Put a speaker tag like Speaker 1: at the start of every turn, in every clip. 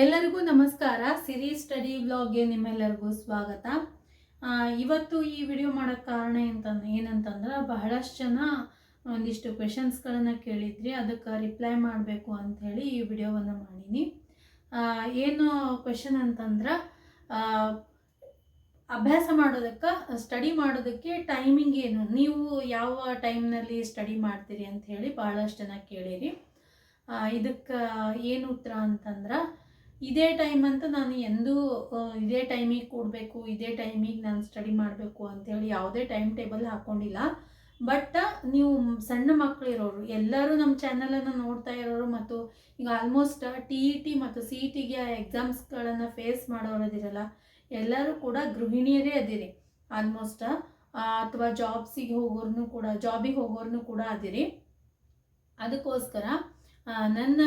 Speaker 1: ಎಲ್ಲರಿಗೂ ನಮಸ್ಕಾರ. ಸಿರಿ ಸ್ಟಡಿ ಬ್ಲಾಗ್ಗೆ ನಿಮ್ಮೆಲ್ಲರಿಗೂ ಸ್ವಾಗತ. ಇವತ್ತು ಈ ವಿಡಿಯೋ ಮಾಡೋಕ್ಕೆ ಕಾರಣ ಅಂತ ಏನಂತಂದ್ರೆ ಬಹಳಷ್ಟು ಜನ ಒಂದಿಷ್ಟು ಕ್ವೆಶನ್ಸ್ಗಳನ್ನು ಕೇಳಿದ್ರಿ, ಅದಕ್ಕೆ ರಿಪ್ಲೈ ಮಾಡಬೇಕು ಅಂಥೇಳಿ ಈ ವಿಡಿಯೋವನ್ನು ಮಾಡೀನಿ. ಏನು ಕ್ವೆಶನ್ ಅಂತಂದ್ರೆ ಅಭ್ಯಾಸ ಮಾಡೋದಕ್ಕೆ ಸ್ಟಡಿ ಮಾಡೋದಕ್ಕೆ ಟೈಮಿಂಗ್ ಏನು, ನೀವು ಯಾವ ಟೈಮ್ನಲ್ಲಿ ಸ್ಟಡಿ ಮಾಡ್ತೀರಿ ಅಂತ ಹೇಳಿ ಭಾಳಷ್ಟು ಜನ ಕೇಳಿರಿ. ಇದಕ್ಕೆ ಏನು ಉತ್ತರ ಅಂತಂದ್ರೆ ಇದೇ ಟೈಮ್ ಅಂತ ನಾನು ಎಂದೂ ಇದೇ ಟೈಮಿಗೆ ಕೂಡಬೇಕು, ಇದೇ ಟೈಮಿಗೆ ನಾನು ಸ್ಟಡಿ ಮಾಡಬೇಕು ಅಂತೇಳಿ ಯಾವುದೇ ಟೈಮ್ ಟೇಬಲ್ ಹಾಕ್ಕೊಂಡಿಲ್ಲ ಬಟ್ ನೀವು ಸಣ್ಣ ಮಕ್ಕಳಿರೋರು ಎಲ್ಲರೂ ನಮ್ಮ ಚಾನಲನ್ನು ನೋಡ್ತಾ ಇರೋರು ಮತ್ತು ಈಗ ಆಲ್ಮೋಸ್ಟ್ ಟಿ ಇ ಟಿ ಮತ್ತು ಸಿ ಇ ಟಿಗೆ ಎಕ್ಸಾಮ್ಸ್ಗಳನ್ನು ಫೇಸ್ ಮಾಡೋರದಿರಲ್ಲ ಎಲ್ಲರೂ ಕೂಡ ಗೃಹಿಣಿಯರೇ ಅದಿರಿ. ಆಲ್ಮೋಸ್ಟ್ ಅಥವಾ ಜಾಬ್ಸಿಗೆ ಹೋಗೋರ್ನು ಕೂಡ ಜಾಬಿಗೆ ಹೋಗೋರ್ನು ಕೂಡ ಅದಿರಿ. ಅದಕ್ಕೋಸ್ಕರ ನನ್ನ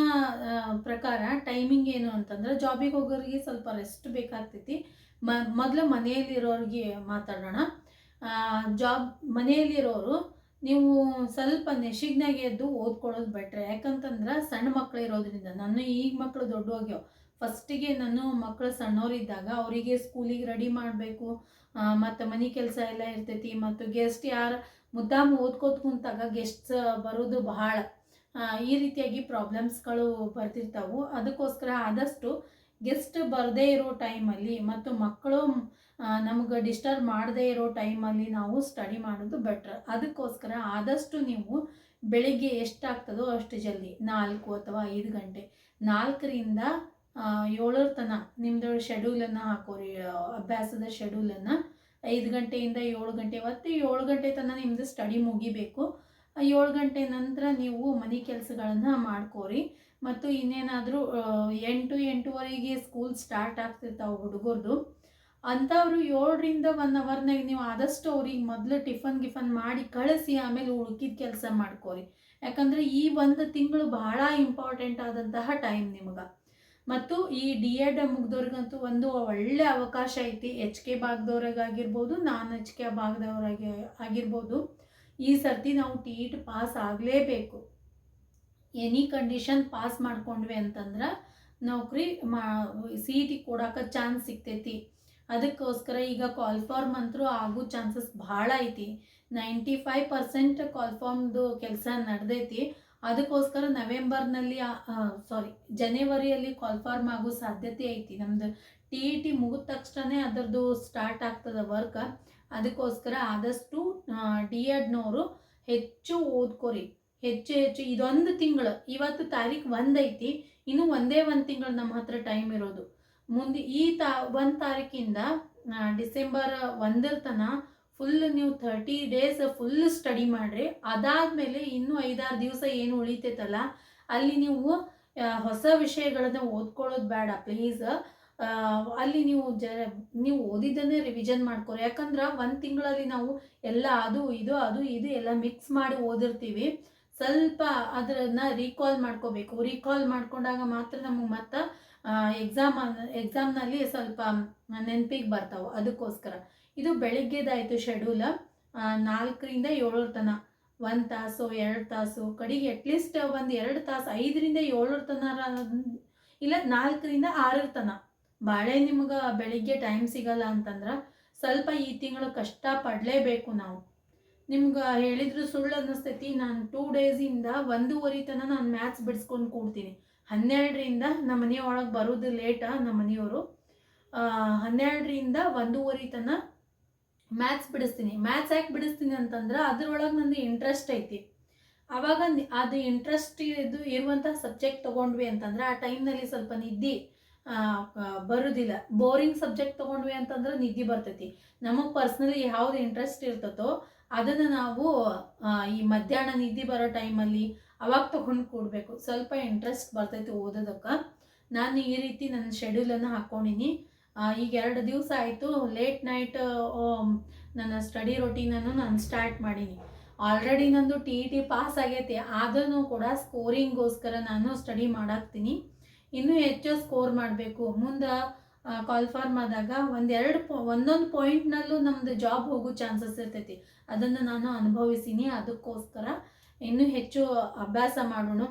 Speaker 1: ಪ್ರಕಾರ ಟೈಮಿಂಗ್ ಏನು ಅಂತಂದ್ರೆ ಜಾಬಿಗೆ ಹೋಗೋರಿಗೆ ಸ್ವಲ್ಪ ರೆಸ್ಟ್ ಬೇಕಾಗ್ತೈತಿ. ಮ, ಮೊದಲು ಮನೆಯಲ್ಲಿರೋರಿಗೆ ಮಾತಾಡೋಣ. ಜಾಬ್ ಮನೆಯಲ್ಲಿರೋರು ನೀವು ಸ್ವಲ್ಪ ನೆಶಿಗ್ನಾಗೆ ಎದ್ದು ಓದ್ಕೊಳ್ಳೋದು ಬೆಟ್ರೆ ಯಾಕಂತಂದ್ರೆ ಸಣ್ಣ ಮಕ್ಳು ಇರೋದ್ರಿಂದ ನಾನು ಈಗ ಮಕ್ಕಳು ದೊಡ್ಡವಾಗ್ಯಾವ ಫಸ್ಟಿಗೆ ನಾನು ಮಕ್ಕಳು ಸಣ್ಣವರಿದ್ದಾಗ ಅವರಿಗೆ ಸ್ಕೂಲಿಗೆ ರೆಡಿ ಮಾಡಬೇಕು. ಮತ್ತು ಮನೆ ಕೆಲಸ ಎಲ್ಲ ಇರ್ತೈತಿ. ಮತ್ತು ಗೆಸ್ಟ್ ಯಾರು, ಮುದ್ದಾಮ್ ಓದ್ಕೋತ ಕುಂತಾಗ ಗೆಸ್ಟ್ಸ್ ಬರೋದು ಬಹಳ. ಈ ರೀತಿಯಾಗಿ ಪ್ರಾಬ್ಲಮ್ಸ್ಗಳು ಬರ್ತಿರ್ತಾವೆ. ಅದಕ್ಕೋಸ್ಕರ ಆದಷ್ಟು ಗೆಸ್ಟ್ ಬರದೇ ಇರೋ ಟೈಮಲ್ಲಿ ಮತ್ತು ಮಕ್ಕಳು ನಮಗೆ ಡಿಸ್ಟರ್ಬ್ ಮಾಡದೇ ಇರೋ ಟೈಮಲ್ಲಿ ನಾವು ಸ್ಟಡಿ ಮಾಡೋದು ಬೆಟ್ರ್ ಅದಕ್ಕೋಸ್ಕರ ಆದಷ್ಟು ನೀವು ಬೆಳಿಗ್ಗೆ ಎಷ್ಟಾಗ್ತದೋ ಅಷ್ಟು ಜಲ್ದಿ, ನಾಲ್ಕು ಅಥವಾ ಐದು ಗಂಟೆ, ನಾಲ್ಕರಿಂದ ಏಳರ ತನಕ ನಿಮ್ಮದು ಶೆಡ್ಯೂಲನ್ನು ಹಾಕೋರಿ ಅಭ್ಯಾಸದ ಶೆಡ್ಯೂಲನ್ನು ಐದು ಗಂಟೆಯಿಂದ ಏಳು ಗಂಟೆ, ಮತ್ತು ಏಳು ಗಂಟೆ ತನಕ ನಿಮ್ಮದು ಸ್ಟಡಿ ಮುಗಿಬೇಕು. ಏಳು ಗಂಟೆ ನಂತರ ನೀವು ಮನೆ ಕೆಲಸಗಳನ್ನು ಮಾಡ್ಕೋರಿ. ಮತ್ತು ಇನ್ನೇನಾದರೂ ಎಂಟು ಎಂಟೂವರೆಗೆ ಸ್ಕೂಲ್ ಸ್ಟಾರ್ಟ್ ಆಗ್ತಿರ್ತಾವೆ ಹುಡುಗರದು. ಅಂಥವ್ರು ಏಳರಿಂದ ಒನ್ ಅವರ್ನಾಗ ನೀವು ಆದಷ್ಟು ಅವ್ರಿಗೆ ಮೊದಲು ಟಿಫನ್ ಗಿಫನ್ ಮಾಡಿ ಕಳಿಸಿ, ಆಮೇಲೆ ಉಳ್ಕಿದ ಕೆಲಸ ಮಾಡ್ಕೋರಿ. ಯಾಕಂದರೆ ಈ ಒಂದು ತಿಂಗಳು ಬಹಳ ಇಂಪಾರ್ಟೆಂಟ್ ಆದಂತಹ ಟೈಮ್ ನಿಮಗೆ. ಮತ್ತು ಈ ಡಿ ಎಡ್ ಮುಗ್ದವ್ರಿಗಂತೂ ಒಂದು ಒಳ್ಳೆ ಅವಕಾಶ ಐತಿ. ಎಚ್ ಕೆ ಭಾಗದವ್ರಿಗಾಗಿರ್ಬೋದು ನಾನ್ ಎಚ್ ಕೆ ಭಾಗದವ್ರಾಗಿ ಆಗಿರ್ಬೋದು. ಈ ಸರ್ತಿ ನಾವು ಟಿ ಇಟ್ ಪಾಸ್ ಆಗಲೇಬೇಕು. ಎನಿ ಕಂಡೀಷನ್ ಪಾಸ್ ಮಾಡ್ಕೊಂಡ್ವಿ ಅಂತಂದ್ರೆ ನೌಕರಿ ಮಾ ಸಿ ಇ ಟಿ ಕೊಡೋಕೆ ಚಾನ್ಸ್ ಸಿಗ್ತೈತಿ. ಅದಕ್ಕೋಸ್ಕರ ಈಗ ಕಾಲ್ ಫಾರ್ಮ್ ಅಂತರೂ ಆಗೋ ಚಾನ್ಸಸ್ ಭಾಳ ಐತಿ. ನೈಂಟಿ ಫೈವ್ ಪರ್ಸೆಂಟ್ ಕಾಲ್ ಫಾರ್ಮ್ದು ಕೆಲಸ ನಡೆದೈತಿ. ಅದಕ್ಕೋಸ್ಕರ ನವೆಂಬರ್ನಲ್ಲಿ ಸಾರಿ ಜನವರಿಯಲ್ಲಿ ಕಾಲ್ ಫಾರ್ಮ್ ಆಗೋ ಸಾಧ್ಯತೆ ಐತಿ. ನಮ್ದು ಟಿ ಇ ಟಿ ಮುಗಿದ ತಕ್ಷಣ ಅದರದ್ದು ಸ್ಟಾರ್ಟ್ ಆಗ್ತದೆ ವರ್ಕ್ ಅದಕ್ಕೋಸ್ಕರ ಆದಷ್ಟು ಡಿ ಎಡ್ನವರು ಹೆಚ್ಚು ಓದ್ಕೋರಿ. ಹೆಚ್ಚು ಹೆಚ್ಚು, ಇದೊಂದು ತಿಂಗಳು. ಇವತ್ತು ತಾರೀಕು ಒಂದೈತಿ ಇನ್ನು ಒಂದೇ ಒಂದು ತಿಂಗಳು ನಮ್ಮ ಹತ್ರ ಟೈಮ್ ಇರೋದು. ಮುಂದೆ ಈ ತಾ, ಒಂದು ತಾರೀಕಿಂದ ಡಿಸೆಂಬರ್ ಒಂದರ ತನಕ ಫುಲ್ ನೀವು ಥರ್ಟಿ ಡೇಸ್ ಫುಲ್ ಸ್ಟಡಿ ಮಾಡಿರಿ. ಅದಾದಮೇಲೆ ಇನ್ನೂ ಐದಾರು ದಿವಸ ಏನು ಉಳಿತೈತಲ್ಲ, ಅಲ್ಲಿ ನೀವು ಹೊಸ ವಿಷಯಗಳನ್ನ ಓದ್ಕೊಳ್ಳೋದು ಬೇಡ. ಪ್ಲೀಸ್ ಅಲ್ಲಿ ನೀವು ಜ ನೀವು ಓದಿದ್ದನ್ನೇ ರಿವಿಷನ್ ಮಾಡ್ಕೊರಿ. ಯಾಕಂದ್ರೆ ಒಂದು ತಿಂಗಳಲ್ಲಿ ನಾವು ಎಲ್ಲ ಅದು, ಇದು ಅದು, ಇದು ಎಲ್ಲ ಮಿಕ್ಸ್ ಮಾಡಿ ಓದಿರ್ತೀವಿ. ಸ್ವಲ್ಪ ಅದನ್ನ ರೀಕಾಲ್ ಮಾಡ್ಕೋಬೇಕು. ರೀಕಾಲ್ ಮಾಡ್ಕೊಂಡಾಗ ಮಾತ್ರ ನಮಗೆ ಮತ್ತೆ ಎಕ್ಸಾಮ್ ಎಕ್ಸಾಮ್ನಲ್ಲಿ ಸ್ವಲ್ಪ ನೆನಪಿಗೆ ಬರ್ತಾವೆ. ಅದಕ್ಕೋಸ್ಕರ. ಇದು ಬೆಳಿಗ್ಗೆದಾಯಿತು ಶೆಡ್ಯೂಲ್ ನಾಲ್ಕರಿಂದ ಏಳರ ತನಕ ಒಂದು ತಾಸು, ಎರಡು ತಾಸು, ಕಡೆಗೆ ಅಟ್ಲೀಸ್ಟ್ ಒಂದು ಎರಡು ತಾಸು ಐದರಿಂದ ಏಳರ ತನಕ ಇಲ್ಲ ನಾಲ್ಕರಿಂದ ಆರರ ತನಕ ಭಾಳ ನಿಮ್ಗೆ ಬೆಳಿಗ್ಗೆ ಟೈಮ್ ಸಿಗಲ್ಲ ಅಂತಂದ್ರೆ ಸ್ವಲ್ಪ ಈ ತಿಂಗಳು ಕಷ್ಟ ಪಡಲೇಬೇಕು ನಾವು. ನಿಮ್ಗೆ ಹೇಳಿದ್ರು ಸುಳ್ಳು ಅನ್ನಿಸ್ತೈತಿ, ನಾನು ಟೂ ಡೇಸಿಂದ ಒಂದೂವರೆ ತನಕ ನಾನು ಮ್ಯಾಥ್ಸ್ ಬಿಡಿಸ್ಕೊಂಡು ಕೂಡ್ತೀನಿ. ಹನ್ನೆರಡರಿಂದ ನಮ್ಮ ಮನೆಯೊಳಗೆ ಬರೋದು ಲೇಟ ನಮ್ಮ ಮನೆಯವರು. ಹನ್ನೆರಡರಿಂದ ಒಂದೂವರೆ ತನಕ ಮ್ಯಾಥ್ಸ್ ಬಿಡಿಸ್ತೀನಿ. ಮ್ಯಾಥ್ಸ್ ಯಾಕೆ ಬಿಡಿಸ್ತೀನಿ ಅಂತಂದ್ರೆ ಅದ್ರೊಳಗೆ ನಂದು ಇಂಟ್ರೆಸ್ಟ್ ಐತಿ. ಆವಾಗ ಅದು ಇಂಟ್ರೆಸ್ಟ್ ಇದು ಇರುವಂಥ ಸಬ್ಜೆಕ್ಟ್ ತೊಗೊಂಡ್ವಿ ಅಂತಂದ್ರೆ ಆ ಟೈಮ್ನಲ್ಲಿ ಸ್ವಲ್ಪ ನಿದ್ದೆ ಬರೋದಿಲ್ಲ. ಬೋರಿಂಗ್ ಸಬ್ಜೆಕ್ಟ್ ತೊಗೊಂಡ್ವಿ ಅಂತಂದ್ರೆ ನಿದ್ದೆ ಬರ್ತೈತಿ. ನಮಗೆ ಪರ್ಸ್ನಲಿ ಯಾವ್ದು ಇಂಟ್ರೆಸ್ಟ್ ಇರ್ತತೋ ಅದನ್ನು ನಾವು ಈ ಮಧ್ಯಾಹ್ನ ನಿದ್ದೆ ಬರೋ ಟೈಮಲ್ಲಿ ಅವಾಗ ತೊಗೊಂಡು ಕೂಡಬೇಕು. ಸ್ವಲ್ಪ ಇಂಟ್ರೆಸ್ಟ್ ಬರ್ತೈತಿ ಓದೋದಕ್ಕೆ. ನಾನು ಈ ರೀತಿ ನನ್ನ ಶೆಡ್ಯೂಲನ್ನು ಹಾಕ್ಕೊಂಡಿನಿ ಈಗ ಎರಡು ದಿವಸ ಆಯಿತು. ಲೇಟ್ ನೈಟ್ ನನ್ನ ಸ್ಟಡಿ ರೊಟೀನನ್ನು ನಾನು ಸ್ಟಾರ್ಟ್ ಮಾಡೀನಿ. ಆಲ್ರೆಡಿ ನಂದು ಟಿ ಇ ಟಿ ಪಾಸ್ ಆಗೈತಿ. ಆದ್ರೂ ಕೂಡ ಸ್ಕೋರಿಂಗ್ಗೋಸ್ಕರ ನಾನು ಸ್ಟಡಿ ಮಾಡಾಕ್ತೀನಿ. ಇನ್ನೂ ಹೆಚ್ಚು ಸ್ಕೋರ್ ಮಾಡಬೇಕು. ಮುಂದೆ ಕಾಲ್ ಫಾರ್ಮ್ ಆದಾಗ ಒಂದೆರಡು ಪೊ ಒಂದೊಂದು ಪಾಯಿಂಟ್ನಲ್ಲೂ ನಮ್ಮದು ಜಾಬ್ ಹೋಗೋ ಚಾನ್ಸಸ್ ಇರ್ತೈತಿ. ಅದನ್ನು ನಾನು ಅನುಭವಿಸೀನಿ, ಅದಕ್ಕೋಸ್ಕರ ಇನ್ನೂ ಹೆಚ್ಚು ಅಭ್ಯಾಸ ಮಾಡೋಣ.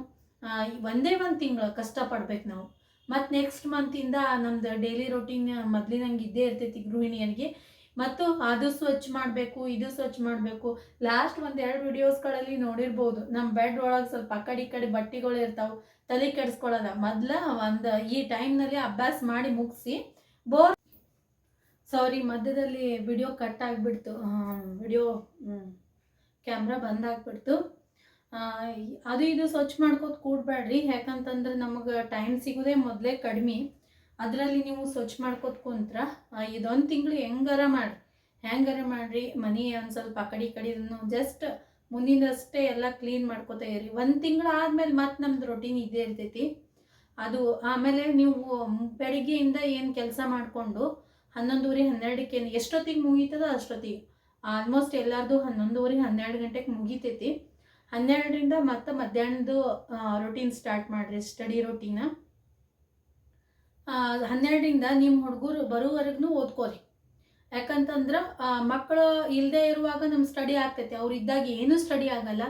Speaker 1: ಒಂದೇ ಒಂದು ತಿಂಗಳು ಕಷ್ಟಪಡ್ಬೇಕು ನಾವು. ಮತ್ತು ನೆಕ್ಸ್ಟ್ ಮಂತಿಂದ ನಮ್ದು ಡೈಲಿ ರೊಟೀನ್ ಮೊದಲಿನಂಗೆ ಇದ್ದೇ ಇರ್ತೈತಿ ಗೃಹಿಣಿಯರಿಗೆ. ಮತ್ತು ಅದು ಸ್ವಚ್ಛ ಮಾಡಬೇಕು, ಇದು ಸ್ವಚ್ಛ ಮಾಡಬೇಕು. ಲಾಸ್ಟ್ ಒಂದೆರಡು ವಿಡಿಯೋಸ್ಗಳಲ್ಲಿ ನೋಡಿರ್ಬೋದು. ನಮ್ಮ ಬೆಡ್ ಒಳಗೆ ಸ್ವಲ್ಪ ಆ ಕಡೆ ಈ ಕಡೆ ಬಟ್ಟೆಗಳು ಇರ್ತಾವೆ. ತಲೆ ಕೆಡಿಸ್ಕೊಳ್ಳೋದ. ಮೊದ್ಲ ಒಂದು ಈ ಟೈಮ್ನಲ್ಲಿ ಅಭ್ಯಾಸ ಮಾಡಿ ಮುಗಿಸಿ ಬೋರ್ ಸಾರಿ, ಮಧ್ಯದಲ್ಲಿ ವಿಡಿಯೋ ಕಟ್ ಆಗಿಬಿಡ್ತು. ವಿಡಿಯೋ ಕ್ಯಾಮ್ರಾ ಬಂದ್ ಆಗ್ಬಿಡ್ತು. ಅದು ಇದು ಸ್ವಚ್ಛ ಮಾಡ್ಕೋತ ಕೂಡ್ಬೇಡ್ರಿ ಯಾಕಂತಂದ್ರೆ ನಮಗೆ ಟೈಮ್ ಸಿಗೋದೇ ಮೊದಲೇ ಕಡಿಮೆ. ಅದರಲ್ಲಿ ನೀವು ಸ್ವಚ್ಛ ಮಾಡ್ಕೋತ ಕುಂತ್ರ ಇದೊಂದು ತಿಂಗಳು ಹೆಂಗಾರ ಮಾಡ್ರಿ. ಹೆಂಗಾರ ಮಾಡ್ರಿ? ಮನಿ ಒಂದು ಸ್ವಲ್ಪ ಆ ಕಡೆ ಈ ಕಡೆ ಜಸ್ಟ್ ಮುಂದಿನದಷ್ಟೇ ಎಲ್ಲ ಕ್ಲೀನ್ ಮಾಡ್ಕೋತಾ ಇರಿ ಒಂದು ತಿಂಗಳು ಆದಮೇಲೆ ಮತ್ತೆ ನಮ್ದು ರೊಟೀನ್ ಇದೇ ಇರ್ತೈತಿ. ಅದು ಆಮೇಲೆ ನೀವು ಬೆಳಿಗ್ಗೆಯಿಂದ ಏನು ಕೆಲಸ ಮಾಡಿಕೊಂಡು ಹನ್ನೊಂದುವರೆ ಹನ್ನೆರಡಕ್ಕೆ ಎಷ್ಟೊತ್ತಿಗೆ ಮುಗೀತದ ಅಷ್ಟೊತ್ತಿಗೆ ಆಲ್ಮೋಸ್ಟ್ ಎಲ್ಲರದು ಹನ್ನೊಂದುವರೆ ಹನ್ನೆರಡು ಗಂಟೆಗೆ ಮುಗಿತೈತಿ. ಹನ್ನೆರಡರಿಂದ ಮತ್ತೆ ಮಧ್ಯಾಹ್ನದ ರೊಟೀನ್ ಸ್ಟಾರ್ಟ್ ಮಾಡಿರಿ ಸ್ಟಡಿ ರೊಟೀನ ಹನ್ನೆರಡರಿಂದ ನಿಮ್ಮ ಹುಡುಗರು ಬರೋವರೆಗೂ ಓದ್ಕೋರಿ. ಯಾಕಂತಂದ್ರೆ ಮಕ್ಕಳು ಇಲ್ಲದೆ ಇರುವಾಗ ನಮ್ಮ ಸ್ಟಡಿ ಆಗ್ತೈತಿ. ಅವ್ರು ಇದ್ದಾಗ ಏನೂ ಸ್ಟಡಿ ಆಗಲ್ಲ.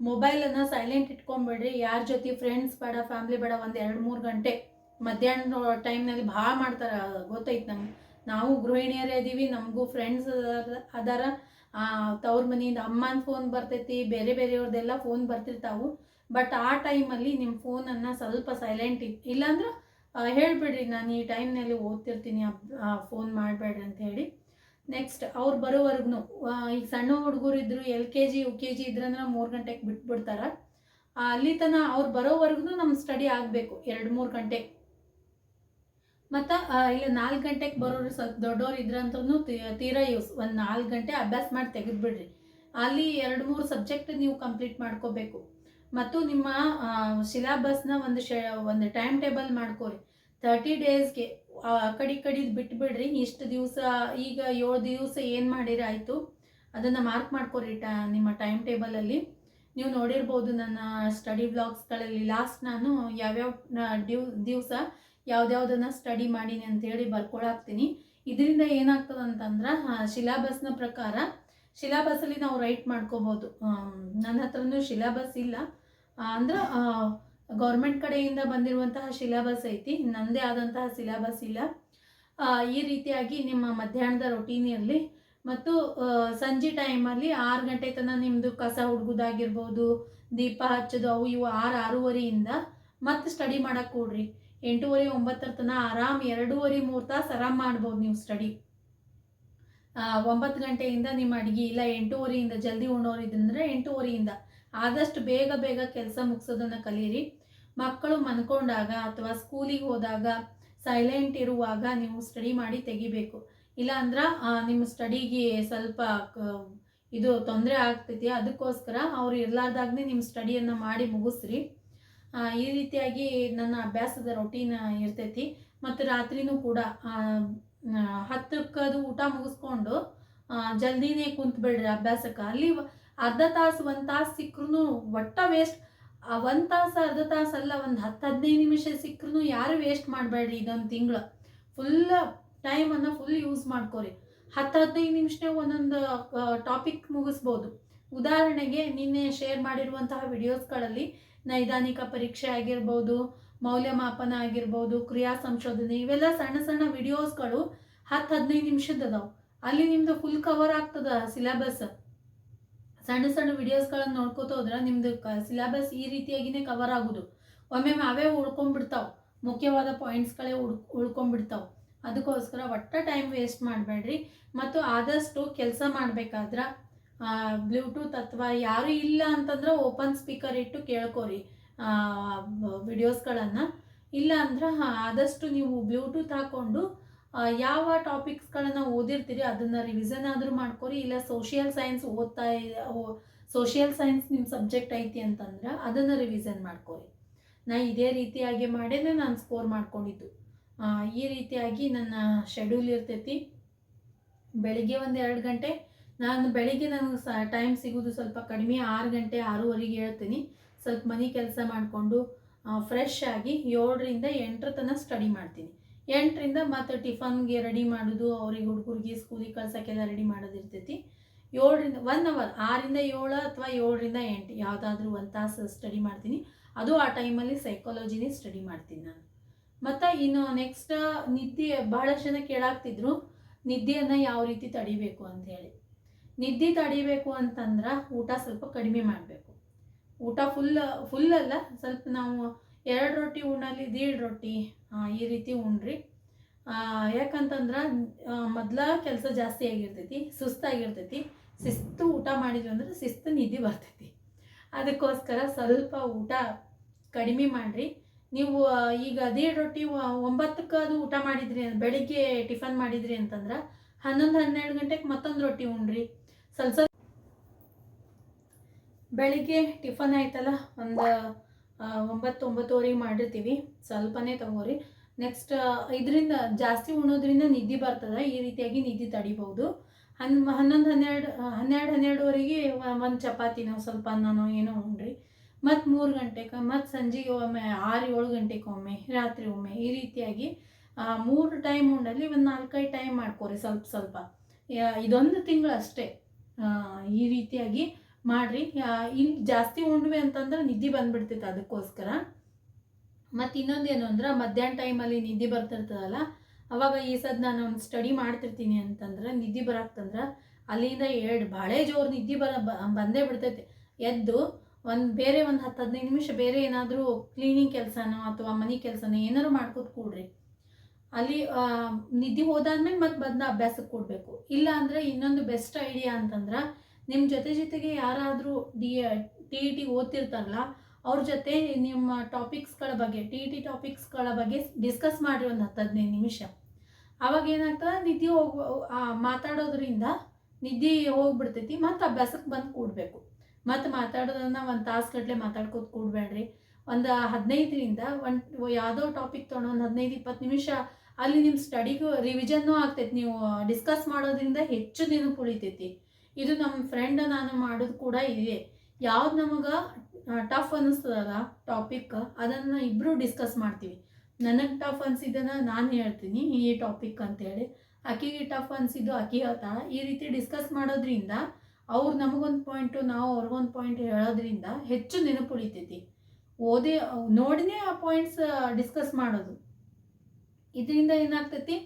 Speaker 1: ಮೊಬೈಲನ್ನು ಸೈಲೆಂಟ್ ಇಟ್ಕೊಂಬಿಡ್ರಿ. ಯಾರ ಜೊತೆ ಫ್ರೆಂಡ್ಸ್ ಬೇಡ ಫ್ಯಾಮ್ಲಿ ಬೇಡ ಒಂದು ಎರಡು ಮೂರು ಗಂಟೆ. ಮಧ್ಯಾಹ್ನ ಟೈಮ್ನಲ್ಲಿ ಭಾಳ ಮಾಡ್ತಾರೆ, ಗೊತ್ತೈತೆ ನಮ್ಗೆ ನಾವು ಗೃಹಿಣಿಯರೇ ಇದೀವಿ, ನಮಗೂ ಫ್ರೆಂಡ್ಸ್ ಅದಾರ ತವ್ರ ಮನೆಯಿಂದ ಅಮ್ಮನ ಫೋನ್ ಬರ್ತೈತಿ, ಬೇರೆ ಬೇರೆಯವ್ರದ್ದೆಲ್ಲ ಫೋನ್ ಬರ್ತಿರ್ತಾವು. ಬಟ್ ಆ ಟೈಮಲ್ಲಿ ನಿಮ್ಮ ಫೋನನ್ನು ಸ್ವಲ್ಪ ಸೈಲೆಂಟ್ ಇತ್ತು ಇಲ್ಲಾಂದ್ರೆ ಹೇಳಿಬಿಡ್ರಿ ಹೇಳ್ಬಿಡ್ರಿ, ನಾನು ಈ ಟೈಮ್ನಲ್ಲಿ ಓದ್ತಿರ್ತೀನಿ ಫೋನ್ ಮಾಡಬೇಡ್ರಿ ಅಂತ ಹೇಳಿ. ನೆಕ್ಸ್ಟ್ ಅವ್ರು ಬರೋವರೆಗೂ ಈಗ ಸಣ್ಣ ಹುಡುಗರು ಇದ್ರು L K G, U K G ಇದ್ರಂದ್ರೆ ಮೂರು ಗಂಟೆಗೆ ಬಿಟ್ಬಿಡ್ತಾರೆ. ಅಲ್ಲಿ ತನ ಅವ್ರು ಬರೋವರೆಗೂ ನಮ್ಮ ಸ್ಟಡಿ ಆಗಬೇಕು, ಎರಡು ಮೂರು ಗಂಟೆ. ಮತ್ತು ಇಲ್ಲ ನಾಲ್ಕು ಗಂಟೆಗೆ ಬರೋರು ಸ್ವಲ್ಪ ದೊಡ್ಡವ್ರು ಇದ್ರಂತೂ ತೀರಾ ಯೂಸ್ ಒಂದು ನಾಲ್ಕು ಗಂಟೆ ಅಭ್ಯಾಸ ಮಾಡಿ ತೆಗೆದುಬಿಡ್ರಿ. ಅಲ್ಲಿ ಎರಡು ಮೂರು ಸಬ್ಜೆಕ್ಟ್ ನೀವು ಕಂಪ್ಲೀಟ್ ಮಾಡ್ಕೋಬೇಕು. ಮತ್ತು ನಿಮ್ಮ ಸಿಲಾಬಸ್ನ ಒಂದು ಶ, ಒಂದು ಟೈಮ್ ಟೇಬಲ್ ಮಾಡ್ಕೋರಿ ತರ್ಟಿ ಡೇಸ್ಗೆ ಆ ಕಡಿ ಈ ಕಡೆ ಬಿಟ್ಬಿಡ್ರಿ. ಇಷ್ಟು ದಿವಸ, ಈಗ ಏಳು ದಿವಸ ಏನು ಮಾಡಿರಿ ಆಯಿತು. ಅದನ್ನು ಮಾರ್ಕ್ ಮಾಡ್ಕೋರಿ ಟ, ನಿಮ್ಮ ಟೈಮ್ ಟೇಬಲಲ್ಲಿ ನೀವು ನೋಡಿರ್ಬೋದು ನನ್ನ ಸ್ಟಡಿ ಬ್ಲಾಗ್ಸ್ಗಳಲ್ಲಿ ಲಾಸ್ಟ್ ನಾನು ಯಾವ್ಯಾವ ಡ್ಯೂ ದಿವಸ ಯಾವ್ದ್ಯಾವ್ದನ್ನು ಸ್ಟಡಿ ಮಾಡೀನಿ ಅಂತೇಳಿ ಬರ್ಕೊಳಾಕ್ತೀನಿ. ಇದರಿಂದ ಏನಾಗ್ತದೆ ಅಂತಂದ್ರೆ ಶಿಲಾಬಸ್ನ ಪ್ರಕಾರ ಶಿಲಾಬಸ್ಸಲ್ಲಿ ನಾವು ರೈಟ್ ಮಾಡ್ಕೋಬೋದು. ನನ್ನ ಹತ್ರನೂ ಶಿಲಾಬಸ್ ಇಲ್ಲ. ಅಂದ್ರೆ ಗೌರ್ಮೆಂಟ್ ಕಡೆಯಿಂದ ಬಂದಿರುವಂತಹ ಸಿಲೆಬಸ್ ಐತಿ. ನನ್ನದೇ ಆದಂತಹ ಸಿಲೆಬಸ್ ಇಲ್ಲ. ಈ ರೀತಿಯಾಗಿ ನಿಮ್ಮ ಮಧ್ಯಾಹ್ನದ ರೊಟೀನ್ ಇರಲಿ. ಮತ್ತು ಸಂಜೆ ಟೈಮಲ್ಲಿ ಆರು ಗಂಟೆ ತನಕ ನಿಮ್ಮದು ಕಸ ಹುಡುಗುದಾಗಿರ್ಬೋದು, ದೀಪ ಹಚ್ಚೋದು, ಅವು ಇವು ಆರು, ಆರೂವರೆಯಿಂದ ಮತ್ತೆ ಸ್ಟಡಿ ಮಾಡಕ್ಕೆ ಕೊಡ್ರಿ. ಎಂಟೂವರೆ, ಒಂಬತ್ತರ ತನಕ ಆರಾಮ್ ಎರಡೂವರೆ, ಮೂರು ತಾಸು ಆರಾಮ್ ಮಾಡ್ಬೋದು ನೀವು ಸ್ಟಡಿ ಒಂಬತ್ತು ಗಂಟೆಯಿಂದ ನಿಮ್ಮ ಅಡುಗೆ ಇಲ್ಲ. ಎಂಟೂವರೆಯಿಂದ ಜಲ್ದಿ ಉಣ್ಣೋರು ಇದ್ರಂದ್ರೆ ಎಂಟೂವರೆಯಿಂದ ಆದಷ್ಟು ಬೇಗ ಬೇಗ ಕೆಲಸ ಮುಗಿಸೋದನ್ನು ಕಲೀರಿ. ಮಕ್ಕಳು ಮನ್ಕೊಂಡಾಗ ಅಥವಾ ಸ್ಕೂಲಿಗೆ ಹೋದಾಗ ಸೈಲೆಂಟ್ ಇರುವಾಗ ನೀವು ಸ್ಟಡಿ ಮಾಡಿ ತೆಗಿಬೇಕು. ಇಲ್ಲ ಅಂದ್ರೆ ನಿಮ್ಮ ಸ್ಟಡಿಗೆ ಸ್ವಲ್ಪ ಇದು ತೊಂದರೆ ಆಗ್ತೈತಿ. ಅದಕ್ಕೋಸ್ಕರ ಅವ್ರು ಇರ್ಲಾರ್ದಾಗನೇ ನಿಮ್ಮ ಸ್ಟಡಿಯನ್ನು ಮಾಡಿ ಮುಗಿಸ್ರಿ. ಈ ರೀತಿಯಾಗಿ ನನ್ನ ಅಭ್ಯಾಸದ ರೊಟೀನ್ ಇರ್ತೈತಿ. ಮತ್ತು ರಾತ್ರಿನೂ ಕೂಡ ಹತ್ತಕ್ಕದು ಊಟ ಮುಗಿಸ್ಕೊಂಡು ಜಲ್ದಿನೇ ಕುಂತ್ಬಿಡ್ರಿ ಅಭ್ಯಾಸಕ್ಕೆ. ಅಲ್ಲಿ ಅರ್ಧ ತಾಸು, ಒಂದು ತಾಸು ಸಿಕ್ಕರೂ ಒಟ್ಟ ವೇಸ್ಟ್ ಒಂದು ತಾಸು, ಅರ್ಧ ತಾಸು ಅಲ್ಲ, ಒಂದು ಹತ್ತು ಹದಿನೈದು ನಿಮಿಷ ಸಿಕ್ಕರೂ ಯಾರು ವೇಸ್ಟ್ ಮಾಡಬೇಡ್ರಿ ಇದೊಂದು ತಿಂಗಳು. ಫುಲ್ ಟೈಮನ್ನು ಫುಲ್ ಯೂಸ್ ಮಾಡ್ಕೋರಿ. ಹತ್ತು ಹದಿನೈದು ನಿಮಿಷನೇ ಒಂದೊಂದು ಟಾಪಿಕ್ ಮುಗಿಸ್ಬೋದು. ಉದಾಹರಣೆಗೆ ನಿನ್ನೆ ಶೇರ್ ಮಾಡಿರುವಂತಹ ವಿಡಿಯೋಸ್ಗಳಲ್ಲಿ ನೈದಾನಿಕ ಪರೀಕ್ಷೆ ಆಗಿರ್ಬೋದು, ಮೌಲ್ಯಮಾಪನ ಆಗಿರ್ಬೋದು, ಕ್ರಿಯಾ ಸಂಶೋಧನೆ, ಇವೆಲ್ಲ ಸಣ್ಣ ಸಣ್ಣ ವಿಡಿಯೋಸ್ಗಳು ಹತ್ತು ಹದಿನೈದು ನಿಮಿಷದ ಅದಾವೆ. ಅಲ್ಲಿ ನಿಮ್ದು ಫುಲ್ ಕವರ್ ಆಗ್ತದ ಸಿಲೆಬಸ್ ಸಣ್ಣ ಸಣ್ಣ ವಿಡಿಯೋಸ್ಗಳನ್ನು ನೋಡ್ಕೋತ ಹೋದ್ರೆ ನಿಮ್ದು ಕ ಸಿಲೆಬಸ್ ಈ ರೀತಿಯಾಗಿನೇ ಕವರ್ ಆಗೋದು. ಒಮ್ಮೆ ಅವೇ ಉಳ್ಕೊಂಡ್ಬಿಡ್ತಾವೆ. ಮುಖ್ಯವಾದ ಪಾಯಿಂಟ್ಸ್ಗಳೇ ಉಳ್ ಉಳ್ಕೊಂಡ್ಬಿಡ್ತಾವೆ. ಅದಕ್ಕೋಸ್ಕರ ಒಟ್ಟ ಟೈಮ್ ವೇಸ್ಟ್ ಮಾಡಬೇಡ್ರಿ. ಮತ್ತು ಆದಷ್ಟು ಕೆಲಸ ಮಾಡಬೇಕಾದ್ರೆ ಬ್ಲೂಟೂತ್ ಅಥವಾ ಯಾರು ಇಲ್ಲ ಅಂತಂದ್ರೆ ಓಪನ್ ಸ್ಪೀಕರ್ ಇಟ್ಟು ಕೇಳ್ಕೊರಿ ವಿಡಿಯೋಸ್ಗಳನ್ನು ಇಲ್ಲ ಅಂದ್ರೆ ಆದಷ್ಟು ನೀವು ಬ್ಲೂಟೂತ್ ಹಾಕ್ಕೊಂಡು ಯಾವ ಟಾಪಿಕ್ಸ್ಗಳನ್ನು ಓದಿರ್ತೀರಿ? ಅದನ್ನು ರಿವಿಸನ್ ಆದರೂ ಮಾಡ್ಕೊರಿ, ಇಲ್ಲ ಸೋಷಿಯಲ್ ಸೈನ್ಸ್ ಓದ್ತಾ ಸೋಷಿಯಲ್ ಸೈನ್ಸ್ ನಿಮ್ಮ ಸಬ್ಜೆಕ್ಟ್ ಐತಿ ಅಂತಂದ್ರೆ ಅದನ್ನು ರಿವಿಸನ್ ಮಾಡ್ಕೊರಿ. ನಾ ಇದೇ ರೀತಿಯಾಗಿ ಮಾಡೇನೆ ನಾನು ಸ್ಕೋರ್ ಮಾಡ್ಕೊಂಡಿದ್ದು. ಈ ರೀತಿಯಾಗಿ ನನ್ನ ಶೆಡ್ಯೂಲ್ ಇರ್ತೈತಿ. ಬೆಳಿಗ್ಗೆ ಒಂದು ಎರಡು ಗಂಟೆ, ನಾನು ಬೆಳಿಗ್ಗೆ ನನಗೆ ಸ ಟೈಮ್ ಸಿಗೋದು ಸ್ವಲ್ಪ ಕಡಿಮೆ, ಆರು ಗಂಟೆ, ಆರೂವರೆಗೆ ಹೇಳ್ತೀನಿ. ಸ್ವಲ್ಪ ಮನೆ ಕೆಲಸ ಮಾಡಿಕೊಂಡು ಫ್ರೆಶ್ ಆಗಿ ಏಳರಿಂದ ಎಂಟರ ತನಕ ಸ್ಟಡಿ ಮಾಡ್ತೀನಿ. ಎಂಟರಿಂದ ಮತ್ತು ಟಿಫನ್ಗೆ ರೆಡಿ ಮಾಡೋದು, ಅವ್ರಿಗೆ ಹುಡುಗರಿಗೆ ಸ್ಕೂಲಿಗೆ ಕಳ್ಸೋಕ್ಕೆಲ್ಲ ರೆಡಿ ಮಾಡೋದಿರ್ತೈತಿ ಏಳರಿಂದ ಒನ್ ಅವರ್ ಆರಿಂದ ಏಳು ಅಥವಾ ಏಳರಿಂದ ಎಂಟು, ಯಾವುದಾದ್ರೂ ಒಂದು ತಾಸು ಸ್ಟಡಿ ಮಾಡ್ತೀನಿ. ಅದು ಆ ಟೈಮಲ್ಲಿ ಸೈಕಾಲಜಿನೇ ಸ್ಟಡಿ ಮಾಡ್ತೀನಿ ನಾನು. ಮತ್ತು ಇನ್ನು ನೆಕ್ಸ್ಟ್ ನಿದ್ದೆ ಭಾಳಷ್ಟು ಜನ ಕೇಳಾಗ್ತಿದ್ರು ನಿದ್ದೆಯನ್ನು ಯಾವ ರೀತಿ ತಡಿಬೇಕು ಅಂತ ಹೇಳಿ. ನಿದ್ದೆ ತಡಿಬೇಕು ಅಂತಂದ್ರೆ ಊಟ ಸ್ವಲ್ಪ ಕಡಿಮೆ ಮಾಡಬೇಕು. ಊಟ ಫುಲ್ ಫುಲ್ ಅಲ್ಲ, ಸ್ವಲ್ಪ ನಾವು ಎರಡು ರೊಟ್ಟಿ ಉಣ್ಣಲ್ಲಿ ದೀಡ್ ರೊಟ್ಟಿ ಈ ರೀತಿ ಉಂಡ್ರಿ ಯಾಕಂತಂದ್ರ ಮೊದ್ಲ ಕೆಲಸ ಜಾಸ್ತಿ ಆಗಿರ್ತೈತಿ, ಸುಸ್ತಾಗಿರ್ತೈತಿ. ಶಿಸ್ತು ಊಟ ಮಾಡಿದ್ವಿ ಅಂದ್ರೆ ಶಿಸ್ತು ನಿಧಿ ಬರ್ತೈತಿ. ಅದಕ್ಕೋಸ್ಕರ ಸ್ವಲ್ಪ ಊಟ ಕಡಿಮೆ ಮಾಡಿರಿ. ನೀವು ಈಗ ಅದೇ ರೊಟ್ಟಿ ಒಂಬತ್ತಕ್ಕೆ ಅದು ಊಟ ಮಾಡಿದ್ರಿ, ಬೆಳಿಗ್ಗೆ ಟಿಫನ್ ಮಾಡಿದ್ರಿ ಅಂತಂದ್ರೆ ಹನ್ನೊಂದು, ಹನ್ನೆರಡು ಗಂಟೆಗೆ ಮತ್ತೊಂದು ರೊಟ್ಟಿ ಉಣ್ರಿ. ಸ್ವಲ್ಪ ಸ್ವಲ್ಪ ಬೆಳಿಗ್ಗೆ ಟಿಫನ್ ಆಯ್ತಲ್ಲ, ಒಂದು ಒಂಬತ್ತು ಒಂಬತ್ತುವರೆಗೆ ಮಾಡಿರ್ತೀವಿ. ಸ್ವಲ್ಪನೇ ತಗೋರಿ. ನೆಕ್ಸ್ಟ್ ಇದರಿಂದ ಜಾಸ್ತಿ ಉಣೋದ್ರಿಂದ ನಿದ್ದೆ ಬರ್ತದೆ. ಈ ರೀತಿಯಾಗಿ ನಿದ್ದೆ ತಡಿಬೋದು ಹನ್, ಹನ್ನೊಂದು ಹನ್ನೆರಡು ಹನ್ನೆರಡು ಹನ್ನೆರಡುವರೆಗೆ ಒಂದು ಚಪಾತಿನೋ ಸ್ವಲ್ಪ ಅನ್ನನೋ ಏನೋ ಉಣ್ರಿ. ಮತ್ತು ಮೂರು ಗಂಟೆಗೆ ಮತ್ತು ಸಂಜೆಗೆ ಒಮ್ಮೆ, ಆರು ಏಳು ಗಂಟೆಗೆ ಒಮ್ಮೆ, ರಾತ್ರಿ ಒಮ್ಮೆ ಈ ರೀತಿಯಾಗಿ ಮೂರು ಟೈಮ್ ಉಂಡಲ್ಲಿ ಒಂದು ನಾಲ್ಕೈದು ಟೈಮ್ ಮಾಡ್ಕೋರಿ ಸ್ವಲ್ಪ ಸ್ವಲ್ಪ. ಇದೊಂದು ತಿಂಗಳು ಅಷ್ಟೇ. ಈ ರೀತಿಯಾಗಿ ಮಾಡಿರಿ. ಇಲ್ಲಿ ಜಾಸ್ತಿ ಉಂಡ್ವಿ ಅಂತಂದ್ರೆ ನಿದ್ದೆ ಬಂದ್ಬಿಡ್ತೈತೆ ಅದಕ್ಕೋಸ್ಕರ. ಮತ್ತು ಇನ್ನೊಂದೇನು ಅಂದ್ರೆ ಮಧ್ಯಾಹ್ನ ಟೈಮಲ್ಲಿ ನಿದ್ದೆ ಬರ್ತಿರ್ತದಲ್ಲ, ಅವಾಗ ಈ ಸದ್ ನಾನು ಒಂದು ಸ್ಟಡಿ ಮಾಡ್ತಿರ್ತೀನಿ ಅಂತಂದ್ರೆ ನಿದ್ದೆ ಬರಾಕ್ತಂದ್ರೆ ಅಲ್ಲಿಂದ ಎರಡು ಭಾಳ ಜೋರು ನಿದ್ದೆ ಬರ ಬಂದೇ ಬಿಡ್ತೈತೆ. ಎದ್ದು ಒಂದು ಬೇರೆ ಒಂದು ಹತ್ತು ಹದಿನೈದು ನಿಮಿಷ ಬೇರೆ ಏನಾದರೂ ಕ್ಲೀನಿಂಗ್ ಕೆಲಸನೋ ಅಥವಾ ಮನೆ ಕೆಲಸನೋ ಏನಾದ್ರು ಮಾಡ್ಕೊತ ಕೂಡ್ರಿ. ಅಲ್ಲಿ ನಿದ್ದೆ ಹೋದಾದ್ಮೇಲೆ ಮತ್ತೆ ಬಂದ ಅಭ್ಯಾಸಕ್ಕೆ ಕೊಡಬೇಕು. ಇಲ್ಲ ಅಂದರೆ ಇನ್ನೊಂದು ಬೆಸ್ಟ್ ಐಡಿಯಾ ಅಂತಂದ್ರೆ ನಿಮ್ಮ ಜೊತೆ ಜೊತೆಗೆ ಯಾರಾದರೂ ಡಿ, ಟಿ ಇ ಟಿ ಓದ್ತಿರ್ತಾರಲ್ಲ, ಅವ್ರ ಜೊತೆ ನಿಮ್ಮ ಟಾಪಿಕ್ಸ್ಗಳ ಬಗ್ಗೆ, ಟಿ ಇ ಟಿ ಟಾಪಿಕ್ಸ್ಗಳ ಬಗ್ಗೆ ಡಿಸ್ಕಸ್ ಮಾಡಿರಿ ಒಂದು ಹತ್ತು ಹದಿನೈದು ನಿಮಿಷ. ಅವಾಗ ಏನಾಗ್ತದೆ, ನಿದ್ದೆ ಹೋಗ್ ಮಾತಾಡೋದ್ರಿಂದ ನಿದ್ದೆ ಹೋಗ್ಬಿಡ್ತೈತಿ, ಮತ್ತು ಅಭ್ಯಾಸಕ್ಕೆ ಬಂದು ಕೂಡಬೇಕು. ಮತ್ತು ಮಾತಾಡೋದನ್ನ ಒಂದು ತಾಸು ಗಟ್ಟಲೆ ಮಾತಾಡ್ಕೋತ ಕೂಡಬೇಡ್ರಿ. ಒಂದು ಹದಿನೈದರಿಂದ ಒಂದು, ಯಾವುದೋ ಟಾಪಿಕ್ ತೊಗೊಂಡು ಒಂದು ಹದಿನೈದು, ಇಪ್ಪತ್ತು ನಿಮಿಷ ಅಲ್ಲಿ ನಿಮ್ಮ ಸ್ಟಡಿಗೂ ರಿವಿಷನ್ನೂ ಆಗ್ತೈತಿ. ನೀವು ಡಿಸ್ಕಸ್ ಮಾಡೋದ್ರಿಂದ ಹೆಚ್ಚು ದಿನಕ್ಕೆ ಉಳಿತೈತಿ ಇದು ನಮ್ಮ ಫ್ರೆಂಡ್ ನಾನು ಮಾಡೋದು ಕೂಡ ಇದೆ. ಯಾವ್ದು ನಮಗೆ ಟಫ್ ಅನ್ನಿಸ್ತದಲ್ಲ ಟಾಪಿಕ್ ಅದನ್ನು ಇಬ್ಬರು ಡಿಸ್ಕಸ್ ಮಾಡ್ತೀವಿ. ನನಗೆ ಟಫ್ ಅನಿಸಿದ್ದನ್ನು ನಾನು ಹೇಳ್ತೀನಿ ಈ ಟಾಪಿಕ್ ಅಂತೇಳಿ. ಆಕಿಗೆ ಟಫ್ ಅನಿಸಿದ್ದು ಆಕಿ ಹೇಳ್ತಾಳ ಈ ರೀತಿ ಡಿಸ್ಕಸ್ ಮಾಡೋದ್ರಿಂದ ಅವ್ರು ನಮಗೊಂದು ಪಾಯಿಂಟು ನಾವು ಅವ್ರಿಗೊಂದು ಪಾಯಿಂಟ್ ಹೇಳೋದ್ರಿಂದ ಹೆಚ್ಚು ನೆನಪು ಉಳಿತೈತಿ. ಓದಿ, ನೋಡಿನೇ ಆ ಪಾಯಿಂಟ್ಸ್ ಡಿಸ್ಕಸ್ ಮಾಡೋದು. ಇದರಿಂದ ಏನಾಗ್ತೈತಿ?